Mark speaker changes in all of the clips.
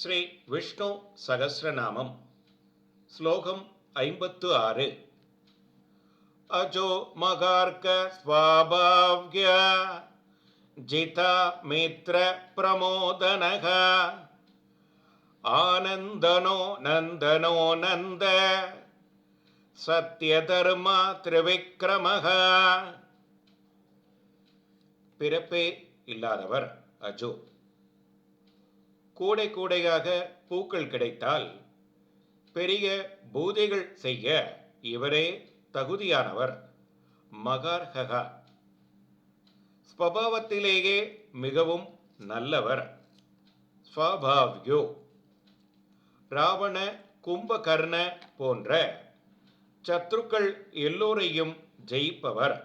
Speaker 1: ஸ்ரீ விஷ்ணு சகசிரநாமம் ஸ்லோகம் ஐம்பத்து ஆறு. அஜோ மகார்க்க ஸ்வாபாவ்ய ஜிதா மித்ர பிரமோதனக ஆனந்தனோ நந்தனோ நந்த சத்யதர்மா திரிவிக்ரமக. பிறப்பே இல்லாதவர் அஜோ. கூடை கூடையாக பூக்கள் கிடைத்தால் பெரிய பூஜைகள் செய்ய இவரே தகுதியானவர். மகார்ஹகா ஸ்வபாவத்திலேயே மிகவும் நல்லவர். ஸ்வபாவ்யோ. ராவண கும்பகர்ண போன்ற சத்ருக்கள் எல்லோரையும் ஜெயிப்பவர்.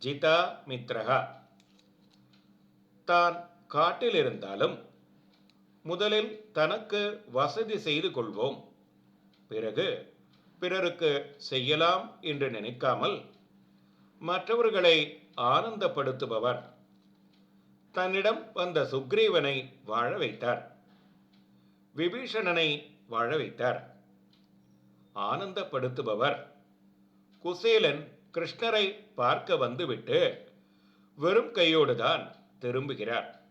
Speaker 1: ஜிதா மித்ரகா தான் காட்டில் இருந்தாலும் முதலில் தனக்கு வசதி செய்து கொள்வோம். பிறகு பிறருக்கு செய்யலாம் என்று நினைக்காமல் மற்றவர்களை ஆனந்தப்படுத்துபவர். தன்னிடம் வந்த சுக்ரீவனை வாழ வைத்தார். விபீஷணனை வாழ வைத்தார். ஆனந்தப்படுத்துபவர். குசேலன் கிருஷ்ணரை பார்க்க வந்துவிட்டு வெறும் கையோடுதான் திரும்புகிறார்.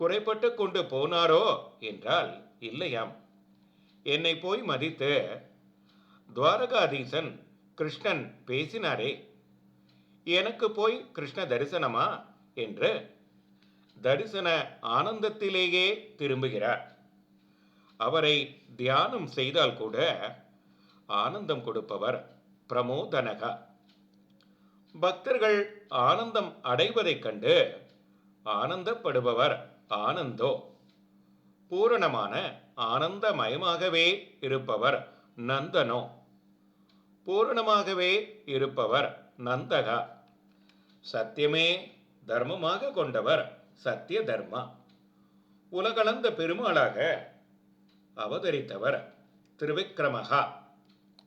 Speaker 1: குறைப்பட்டு கொண்டு போனாரோ என்றால் இல்லையாம். என்னை போய் மதித்து துவாரகாதீசன் கிருஷ்ணன் பேசினாரே எனக்கு போய் கிருஷ்ண தரிசனமா என்று தரிசன ஆனந்தத்திலேயே திரும்புகிறார். அவரை தியானம் செய்தால் கூட ஆனந்தம் கொடுப்பவர் பிரமோதனகா. பக்தர்கள் ஆனந்தம் அடைவதைக் கண்டு ஆனந்தப்படுபவர் ஆனந்தோ. பூரணமான ஆனந்தமயமாகவே இருப்பவர் நந்தனோ. பூரணமாகவே இருப்பவர் நந்தகா. சத்தியமே தர்மமாக கொண்டவர் சத்திய தர்மா உலகளந்த பெருமாளாக அவதரித்தவர் திருவிக்கிரமகா